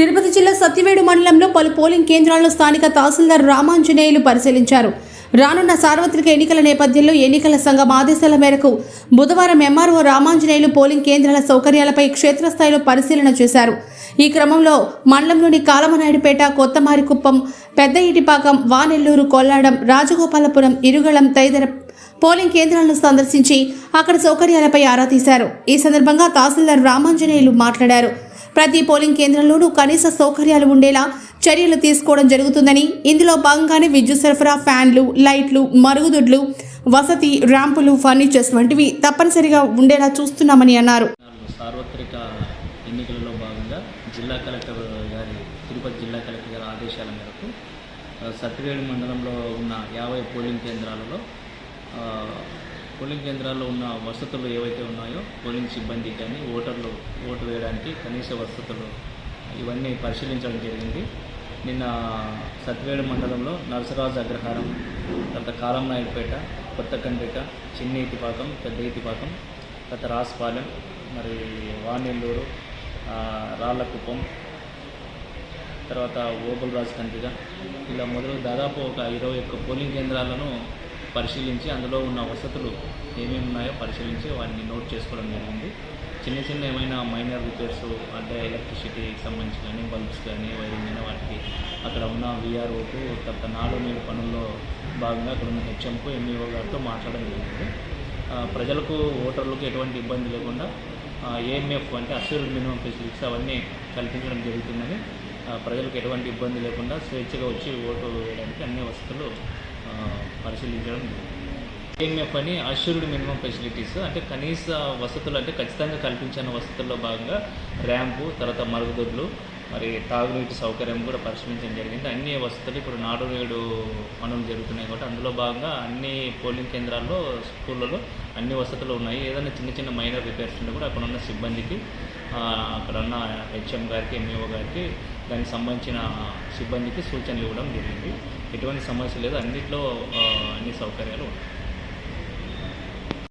తిరుపతి జిల్లా సత్యవేడు మండలంలో పలు పోలింగ్ కేంద్రాలను స్థానిక తహసీల్దార్ రామాంజనేయులు పరిశీలించారు. రానున్న సార్వత్రిక ఎన్నికల నేపథ్యంలో ఎన్నికల సంఘం ఆదేశాల మేరకు బుధవారం ఎంఆర్ఓ రామాంజనేయులు పోలింగ్ కేంద్రాల సౌకర్యాలపై క్షేత్రస్థాయిలో పరిశీలన చేశారు. ఈ క్రమంలో మండలంలోని కాలమనాయుడుపేట కొత్తమారికుప్పం పెద్ద ఇటిపాకం వానెల్లూరు కొల్లాడం రాజగోపాలపురం ఇరుగళం తదితర పోలింగ్ కేంద్రాలను సందర్శించి అక్కడ సౌకర్యాలపై ఆరా తీశారు. ఈ సందర్భంగా తహసీల్దార్ రామాంజనేయులు మాట్లాడారు. ప్రతి పోలింగ్ కేంద్రంలోనూ కనీస సౌకర్యాలు ఉండేలా చర్యలు తీసుకోవడం జరుగుతుందని. ఇందులో భాగంగానే విద్యుత్ సరఫరా ఫ్యాన్లు లైట్లు మరుగుదొడ్లు వసతి ర్యాంపులు ఫర్నిచర్స్ వంటివి తప్పనిసరిగా ఉండేలా చూస్తున్నామని అన్నారు. సార్వత్రిక ఎన్నికలలో భాగంగా జిల్లా కలెక్టర్ గారి తిరుపతి జిల్లా కలెక్టర్ గారి ఆదేశాల మేరకు ఆ, సత్యవేడు మండలంలో ఉన్న యాభై పోలింగ్ కేంద్రాలలో పోలింగ్ కేంద్రాల్లో ఉన్న వసతులు ఏవైతే ఉన్నాయో పోలింగ్ సిబ్బంది కానీ ఓటర్లు ఓటు వేయడానికి కనీస వసతులు ఇవన్నీ పరిశీలించడం జరిగింది. నిన్న సత్వేడు మండలంలో నరసరాజు అగ్రహారం తర్వాత కాలం నాయుడుపేట కొత్తకండ్రిక చిన్న ఇతిపాకం పెద్ద ఇతిపాకం తర్వాత రాసుపాలెం మరి వానెల్లూరు రాళ్ళకుప్పం రాళ్ళకుప్పం తర్వాత ఓబుల్ రాజు కండ్రిక ఇలా మొదలు దాదాపు ఒక ఇరవై ఒక్క పోలింగ్ కేంద్రాలను పరిశీలించి అందులో ఉన్న వసతులు ఏమేమి ఉన్నాయో పరిశీలించి వాటిని నోట్ చేసుకోవడం జరిగింది. చిన్న చిన్న ఏమైనా మైనర్ రిపేర్స్ అంటే ఎలక్ట్రిసిటీకి సంబంధించి కానీ బల్బ్స్ కానీ వైరింగ్ కానీ వాటికి అక్కడ ఉన్న విఆర్ఓకు తర్వాత నాలుగు నేడు పనుల్లో భాగంగా అక్కడ ఉన్న హెచ్ఎంకు ఎంఈఓ గారితో మాట్లాడడం జరిగింది. ప్రజలకు ఓటర్లకు ఎటువంటి ఇబ్బంది లేకుండా ఏఎంఎఫ్ అంటే అస్యూర్డ్ మినిమం ఫెసిలిటీస్ అవన్నీ కల్పించడం జరుగుతుందని ఆ, ప్రజలకు ఎటువంటి ఇబ్బంది లేకుండా స్వేచ్ఛగా వచ్చి ఓటు వేయడానికి అన్ని వసతులు పరిశీలించడం ఏఎంఎఫ్ అని అష్యూర్డ్ మినిమం ఫెసిలిటీస్ అంటే కనీస వసతులు అంటే ఖచ్చితంగా కల్పించిన వసతుల్లో భాగంగా ర్యాంపు తర్వాత మరుగుదొడ్లు మరి తాగునీటి సౌకర్యం కూడా పరిశీలించడం జరిగింది. అన్ని వసతులు ఇప్పుడు నాడు నేడు పనులు జరుగుతున్నాయి కాబట్టి అందులో భాగంగా అన్ని పోలింగ్ కేంద్రాల్లో స్కూళ్ళలో అన్ని వసతులు ఉన్నాయి. ఏదైనా చిన్న చిన్న మైనర్ రిపేర్స్ ఉంటే కూడా అక్కడ ఉన్న సిబ్బందికి అక్కడ ఉన్న హెచ్ఎం గారికి ఎంఈఓ గారికి దానికి సంబంధించిన సిబ్బందికి సూచనలు ఇవ్వడం జరిగింది. ఎటువంటి సమస్య లేదు. అన్నింటిలో అన్ని సౌకర్యాలు ఉన్నాయి